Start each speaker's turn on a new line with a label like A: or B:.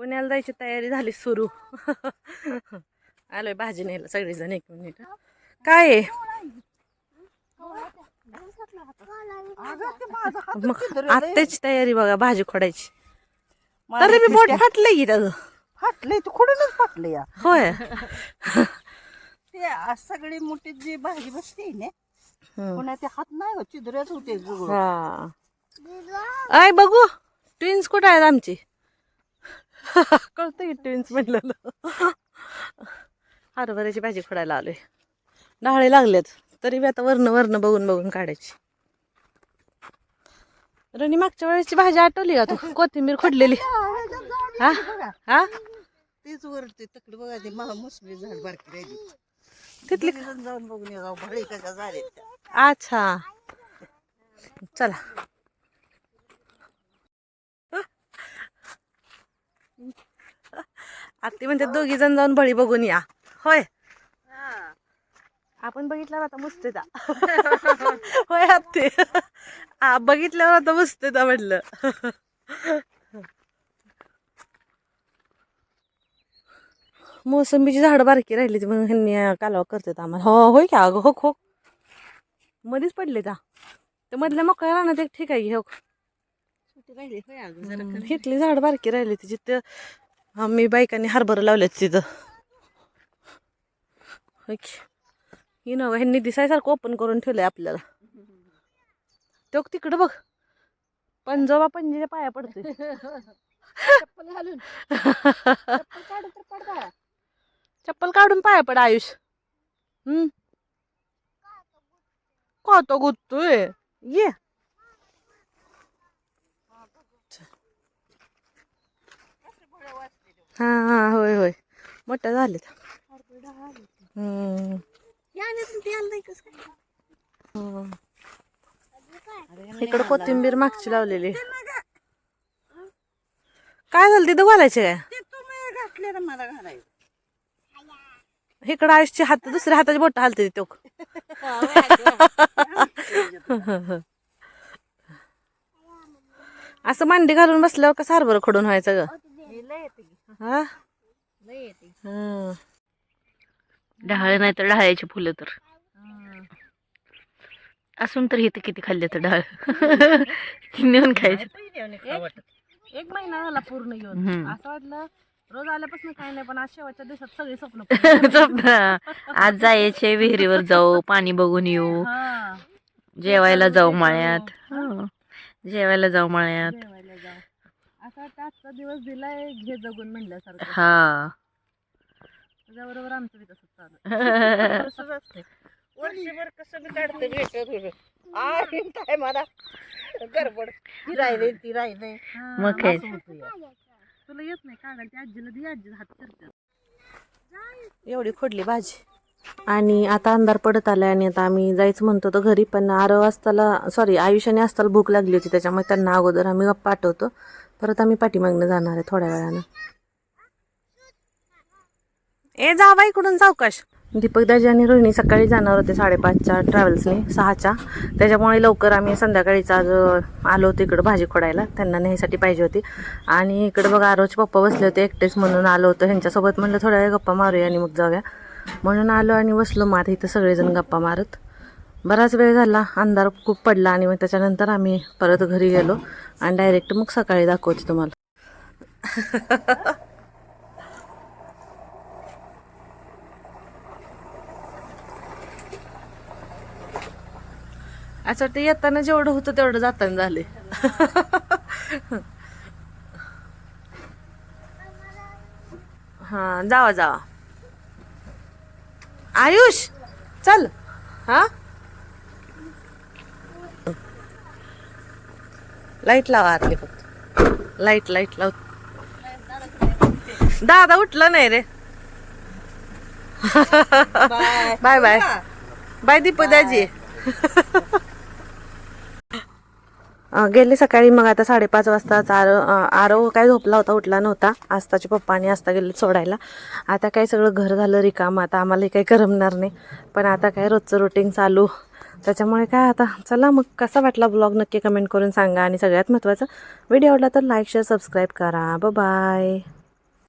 A: पुण्याला जायची तयारी झाली सुरू. आलोय भाजी न्यायला सगळेजण एक मिनिट. काय आहे? मग आत्याची तयारी बघा भाजी खोडायची. तरी मी बोट फाटलंय की त्याचं
B: फाटले तू कुठूनच फाटले या
A: होय.
B: ते सगळी मोठी जी भाजी बसते ना. पुन्हा ते हात नाही हो चिदऱ्याच होते.
A: हा. आय बघू. ट्विन्स कुठे आहेत आमची? कळतं की ट्विन्स म्हटलेलं हरभऱ्याची भाजी खोडायला आलोय. डाळे लागलेत. तरी बी आता वर्ण वर्ण बघून बघून काढायची. रणी मागच्या वेळेसची भाजी आठवली का तू? कोथिंबीर खोडलेली. हा हा?
B: तेच वरते तकडे बघा ते महा मोसमी झाड बारकी राहिली.
A: तिथली
B: जाऊन बघून येऊ भळी कशा झाले
A: अच्छा. चला. आत्ती म्हणते दोघी जण जाऊन बळी बघून या. होय. आपण बघितल्यावर आता मस्त आहे त्या. होय आत्ते. बघितल्यावर आता मस्त आहे त्या म्हटलं. मोसंबीची झाडं बारकी राहिली ती म्हणून ह्यांनी कालवा करतात आम्हाला. हो होय का अगं हो हो. मध्येच पडले त्या ते मधल्या मोकळ्या राहणार एक ठीक आहे हो. हिथली झाड बारकी राहिली तिची. ते आम्ही बायकांनी हार्बर लावलेत तिथं. ही नव ह्यांनी दिसायसारखं ओपन करून ठेवलंय आपल्याला. तो तिकडं बघ. पंजोबा पंजीच्या पाया
B: पडता
A: चप्पल काढून पाया पड आयुष. हम्म. का तो गुत्तोय? ये. हां हां होय होय. मोठ्या झालेत इकडं कोथिंबीर मागची लावलेली. काय झालं तिथं घालायचे काय?
B: मला घालायचं
A: इकडं आयुषची हात दुसऱ्या हाताची बोट हालते तो असं मांडी घालून बसल्यावर कसं हरभर खडून व्हायचं ग? हा? हं.
C: डहाळ नाही तर डहाळ्याची फुलं तर. असून तर इथं किती खाल्ले तर डाळ नेऊन खायचं.
A: एक महिना झाला पूर्ण घेऊन
C: हम्म.
A: असं वाटलं रोज आल्यापासून काही नाही पण आज शेवटच्या दिवसात सगळे स्वप्न.
C: आज जायचे विहिरीवर जाऊ पाणी बघून येऊ.
A: हा.
C: जेवायला जाऊ माळ्यात. जेवायला जाऊ माळ्यात.
A: असं वाटतं आजचा दिवस दिलाय घे जगून म्हणल्यासारखं.
C: हा.
A: त्याच्याबरोबर आमचं बी तसंच चालू
B: तसंच असते वर्षभर कसं मी काढते भेटत आहे काय मला. गडबड. ती राहिले ती राहिले.
C: मग काय?
A: तुला येत नाही काढायला ती आजीला दी आजी हात करते एवढी खोडली भाजी. आणि आता अंधार पडत आलाय आणि आता आम्ही जायचं म्हणतो होतो घरी पण आरव असताना सॉरी आयुष्याने असताना भूक लागली होती त्याच्यामुळे त्यांना अगोदर आम्ही गप्पा पाठवतो परत आम्ही पाठीमागनं जाणार आहे थोड्या वेळानं. ए जावा इकडून सावकाश. दीपक दाजी आणि रोहिणी सकाळी जाणार होते साडेपाचच्या ट्रॅव्हल्सने सहाच्या. त्याच्यामुळे लवकर आम्ही संध्याकाळीच आज आलो होतो इकडं भाजी खोडायला. त्यांना न्यायसाठी पाहिजे होती. आणि इकडं बघा आरोचे पप्पा बसले होते एकटेच म्हणून आलो होतो. ह्यांच्यासोबत म्हणलं थोड्या वेळ गप्पा मारूया आणि मग जाऊया. म्हणून आलो आणि बसलो आता इथं सगळेजण गप्पा मारत. बराच वेळ झाला अंधार खूप पडला आणि मग त्याच्यानंतर आम्ही परत घरी गेलो आणि डायरेक्ट मग सकाळी दाखवते तुम्हाला. असं वाटतं येताना जेवढं होतं तेवढं जाताना झाले. हा जावा जावा. आयुष चल. हा? लाइट लावा आतली फक्त. लाइट लाइट लाव. दादा उठला नाही रे. बाय. Bye bye. दीपक दाजी गेले सकाळी मग आता साडेपाच वाजता आरव अं, आरव काय झोपला होता उठला नव्हता. आस्ताचे पप्पा आणि आस्ता गेले सोडायला. आता काय सगळं घर झालं रिकाम. आता आम्हाला काही करमणार नाही. पण आता काय रोजचं रुटीन चालू. त्याच्यामुळे काय आता चला मग कसा वाटला ब्लॉग नक्की कमेंट करून सांगा. आणि सगळ्यात महत्त्वाचं व्हिडिओ आवडला तर लाईक शेअर सबस्क्राईब करा. ब बाय